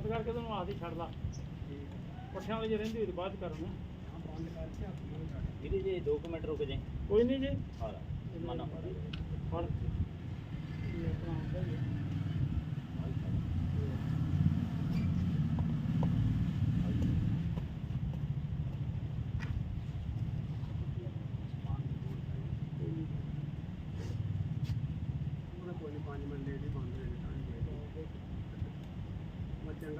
ਬੰਦ ਕਰਕੇ ਤੈਨੂੰ ਆਖਦੀ ਛੱਡ ਲਾ। ਪੱਠਿਆਂ ਵਾਲੀ ਜੇ ਰਹਿੰਦੀ ਹੋਈ ਤੇ ਬਾਅਦ 'ਚ ਕਰਨਾ ਵੀਰੇ ਜੇ 2 ਮਿੰਟ ਰੁਕ ਜਾਏ ਕੋਈ ਨਹੀਂ ਜੀ। ਹਾਂ ਮਨਾ ਫੜ। ਇਹ ਆਪਣਾ ਆਉਂਦਾ ਹੀ ਹੈ। ਉਹਨੇ ਕੋਈ ਨਹੀਂ 5 ਮਿੰਟ ਲੇਟ ਹੀ ਬੰਦ ਹੋ ਜਾਣਾ ਮੈਂ ਚੰਗਾ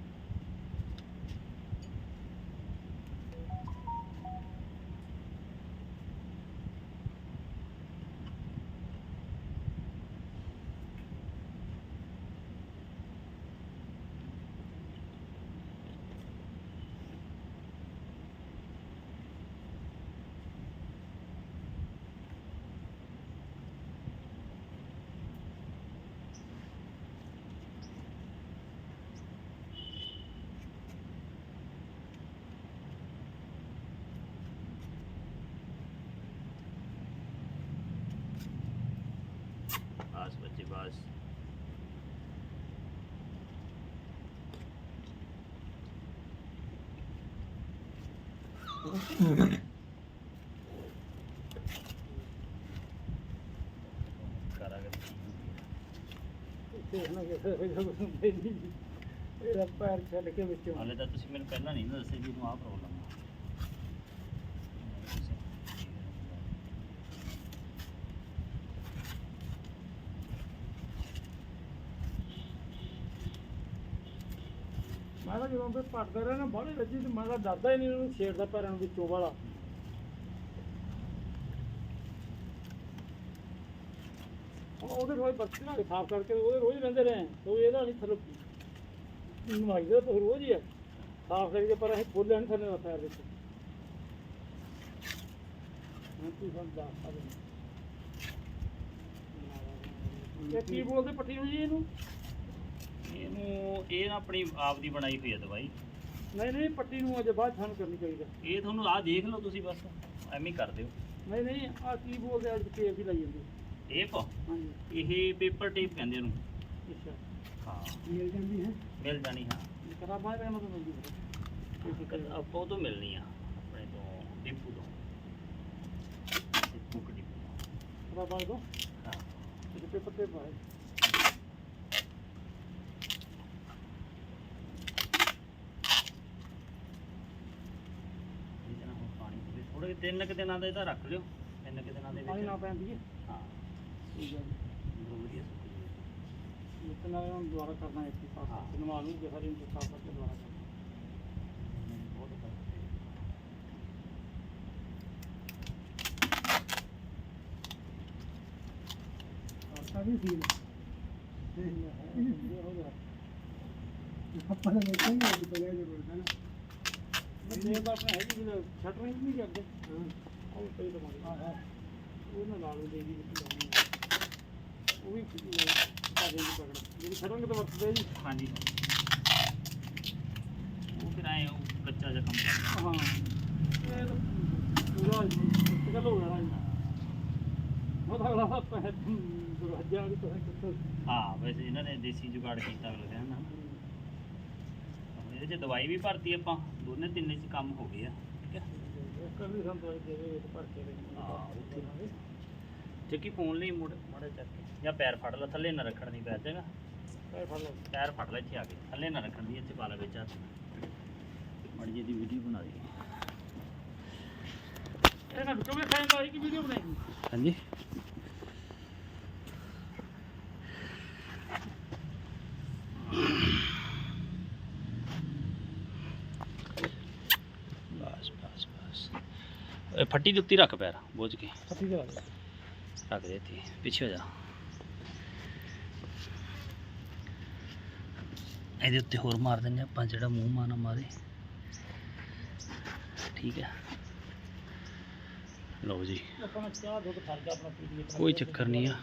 ਬਸ ਬੱਚੇ ਬਸ ਕਰਾਂਗੇ ਦੇਖਣਾ ਕਿ ਇਹਦਾ ਪੈਰ ਛੱਡ ਕੇ ਵਿੱਚੋਂ ਹਾਲੇ ਤਾਂ ਤੁਸੀਂ ਮੈਨੂੰ ਪਹਿਲਾਂ ਨਹੀਂ ਨਾ ਦੱਸਿਆ ਵੀ ਇਹਨੂੰ ਆਹ ਪ੍ਰੋਬਲਮ ਆ। ਮੈਂ ਤਾਂ ਜਦੋਂ ਤੇ ਪੱਟਦਾ ਰਿਹਾ ਨਾ, ਬਾਹਲੇ ਰੱਜੀ ਤੇ ਮੈਂ ਤਾਂ ਡਰਦਾ ਹੀ ਨਹੀਂ ਉਹਨੂੰ ਛੇੜਦਾ ਪੈਰਾਂ ਨੂੰ ਵਿੱਚੋਂ ਵਾਲਾ। ਉਹਦੇ ਰੋਜ਼ ਬੱਚੇ ਨਾਲ ਸਾਫ਼ ਕਰਕੇ ਉਹਦੇ ਰੋਜ਼ ਰਹਿੰਦੇ ਰਹੇ ਤੋ ਇਹਦਾ ਨਹੀਂ ਥੱਲੇ ਨਵਾਈ ਦਾ ਤਾਂ ਰੋਜ਼ ਹੀ ਹੈ। ਸਾਫ਼ ਕਰੀਏ ਪਰ ਅਸੀਂ ਫੁੱਲ ਨਹੀਂ ਥੱਲੇ ਪੈਰ ਵਿੱਚ। ਹਾਂ ਤੂੰ ਇਹ ਕੀ ਬੋਲਦੇ ਪੱਟੀ ਨੂੰ ਇਹਨੂੰ? ਇਹ ਨਾ ਆਪਣੀ ਆਪ ਦੀ ਬਣਾਈ ਹੋਈ ਹੈ ਦਵਾਈ? ਨਹੀਂ ਨਹੀਂ ਪੱਟੀ ਨੂੰ ਅਜੇ ਬਾਅਦ ਸਾਨੂੰ ਕਰਨੀ ਚਾਹੀਦੀ ਇਹ ਤੁਹਾਨੂੰ ਆਹ ਦੇਖ ਲਓ ਤੁਸੀਂ ਬਸ ਐਵੇਂ ਹੀ ਕਰ ਦਿਓ। ਨਹੀਂ ਨਹੀਂ ਆ ਕੀ ਬੋਲਦੇ ਅੱਜ ਟੇਪ ਹੀ ਲਾਈ ਜਾਂਦੀ। ਟੇਪ ਹਾਂਜੀ। ਇਹ ਪੇਪਰ ਟੇਪ ਕਹਿੰਦੇ ਇਹਨੂੰ ਅੱਛਾ। ਹਾਂ। ਮਿਲ ਜਾਂਦੀ ਹੈ। ਮਿਲ ਜਾਣੀ ਹਾਂ। ਵਿੱਚ ਮਤਲਬ ਮਿਲਦੀ ਹੈ ਕਦ- ਆਪਾਂ ਉਹ ਤੋਂ ਮਿਲਣੀ ਆ ਆਪਣੇ ਤੋਂ ਡਿਪੂ ਤੋਂ। ਡਿਪੂ ਬਾਅਦ ਤੋਂ? ਹਾਂ। ਤੇ ਪੇਪਰ ਤੇ ਪਾਏ ਇਹਦੇ ਨਾਲ ਹੁਣ ਪਾਣੀ ਪੂਰੇ ਥੋੜੇ ਤਿੰਨ ਕੁ ਦਿਨਾਂ ਦਾ ਇਹਦਾ ਰੱਖ ਲਿਓ ਤਿੰਨ ਕੁ ਦਿਨਾਂ ਦੇ ਪਾਣੀ ਨਾ ਵਿੱਚ ਪੈਂਦੀ ਹੈ। ਹਾਂ ਠੀਕ ਹੈ ਬਹੁਤ ਵਧੀਆ ਸੁੱਕ ਜੂਗੀ। ਇਤਨਾ ਹੁਣ ਦੁਬਾਰਾ ਕਰਨਾ ਇੱਕ ਹੀ ਸਾਫ਼ ਨਵਾ ਲੂ ਜੇ ਹਰੀ ਨੂੰ ਸਾਫ਼ ਕਰਕੇ ਦੁਬਾਰਾ ਕਰਨਾ। ਬਹੁਤ ਫ਼ਰਕ ਹੈ। ਆਟਾ ਵੀ ਇਹ ਹੋ ਗਿਆ ਆਪਾਂ ਨੇ ਦੇਖਿਆ ਨਹੀਂ ਪਹਿਲੇ ਜ਼ਰੂਰ ਹੈ ਨਾ ਇਹ ਤਾਂ ਆਪਣਾ ਹੈ ਜੀ ਛੱਟ ਨਹੀਂ ਨਹੀਂ ਕਰਦੇ ਹਾਂ ਉਹ ਸਹੀ ਤੁਹਾਡੀ ਹਾਂ ਹਾਂ ਉਹ ਨਾ ਲਾ ਲੂ ਦੇ ਦੀ ਵਿੱਚ ਲਾਉਣੀ ਹੈ। ਉਹ ਵੀ ਪਾਦੇ ਦੀ ਪਕੜ ਜਿਹੜੀ ਛੱਡਾਂਗੇ ਤਾਂ ਵਰਤਦੇ ਜੀ ਹਾਂਜੀ ਉਹ ਫਿਰ ਆਏ ਉਹ ਕੱਚਾ ਜਿਹਾ ਕੰਮ ਕਰਦਾ ਹਾਂ ਇਹ ਤਾਂ ਪੂਰਾ ਮੁਸ਼ਕਲ ਹੋ ਜਾਣਾ ਜੀ ਉਹਦਾ ਅਗਲਾ ਪੈਸੇ ਦਰਵਾਜ਼ਾ ਵੀ ਤੁਸੀਂ ਕਿੱਥੋਂ ਹਾਂ ਵੈਸੇ ਇਹਨਾਂ ਨੇ ਦੇਸੀ ਜੁਗਾੜ ਕੀਤਾ ਲੱਗਦਾ ਹੈ ਨਾ ਇਹਦੇ ਚ ਦਵਾਈ ਵੀ ਭਰਤੀ ਆਪਾਂ ਦੋਨੇ ਤਿੰਨੇ ਚ ਕੰਮ ਹੋ ਗਏ ਆ ਠੀਕ ਹੈ ਕਰ ਵੀ ਸਾਨੂੰ ਦਵਾਈ ਦੇ ਦੇ ਭਰ ਕੇ ਦੇ ਹਾਂ, ਚੱਕੀ ਫੋਨ ਲਈ ਮੁੜ ਮੜਾ ਚੱਕ ਕੇ। ਜਾਂ ਪੈਰ ਫੜ ਲੈ ਥੱਲੇ ਨਾ ਰੱਖਣ ਦੀ ਪੈਰ ਜਗਾ। ਪੈਸੇ ਫੜ ਲਓ ਪੈਰ ਫੜ ਲੈ ਇੱਥੇ ਆ ਕੇ ਥੱਲੇ ਨਾ ਰੱਖਣ ਦੀ ਇੱਥੇ ਪਾ ਲੈ ਵਿੱਚ ਮੜੀ ਜੀ ਦੀ ਵੀਡੀਓ ਬਣਾ ਦੇ। ਇਹ ਨਾ ਕਿਵੇਂ ਖਾਣ ਦਾ ਇੱਕ ਵੀਡੀਓ ਬਣਾਈ। ਹਾਂਜੀ ਬਸ ਬਸ ਬਸ ਇਹ ਫੱਟੀ ਦੇ ਉੱਤੇ ਰੱਖ ਪੈਰ ਬੋਝ ਕੇ। ਦਾ ਰੱਖ ਦੇ ਇੱਥੇ ਪਿੱਛੇ ਹੋ ਜਾ। ਇਹਦੇ ਉੱਤੇ ਹੋਰ ਮਾਰ ਦਿੰਦੇ ਆਪਾਂ ਜਿਹੜਾ ਮੂੰਹ ਮਾਨਾ ਮਾਰੇ। ਠੀਕ ਹੈ। ਲਓ ਜੀ। ਕੋਈ ਚੱਕਰ ਨਹੀਂ ਆ।